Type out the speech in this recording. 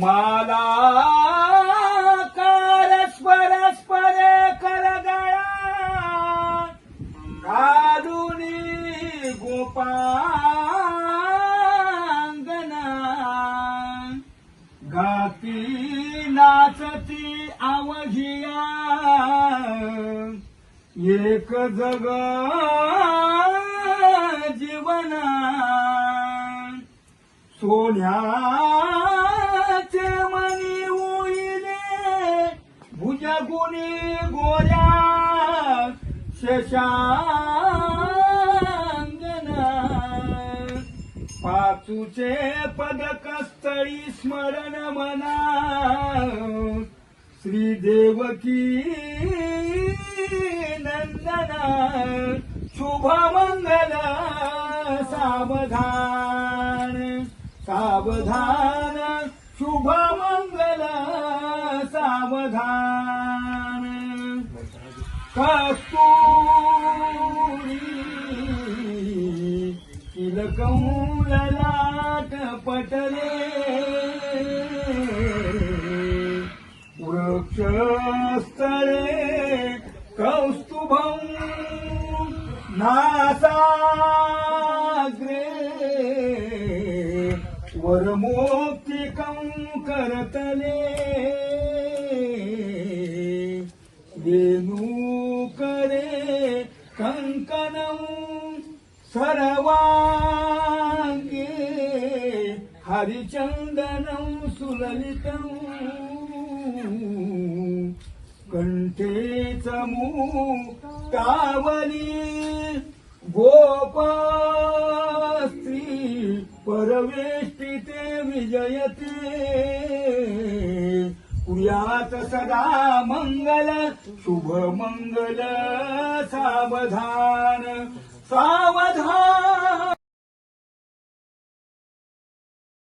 माला परस्पर करगळा घालून गोपांगना. गाती नाचती आवघिया एक जग जीवना. सोन्या गुणी गोऱ्या शशांगना. पाचूचे पदकस्थळी स्मरण मना. श्री देवकी नंदना. शुभ मंगल सावधान. सावधान. शुभ मंगल सावधान। कस्तुरी तिलकौललाट पटले। वृक्षस्थळे कौस्तुभं नासा वरमोक्तिकं करतले। वेणुकरे कङ्कणं सर्वाङ्गे हरिचन्दनं सुललितम् कण्ठे चमू कावली गोपा प्रवेष्टिते विजयते। कुयात सदा मंगल शुभ मंगल सावधान। सावधान।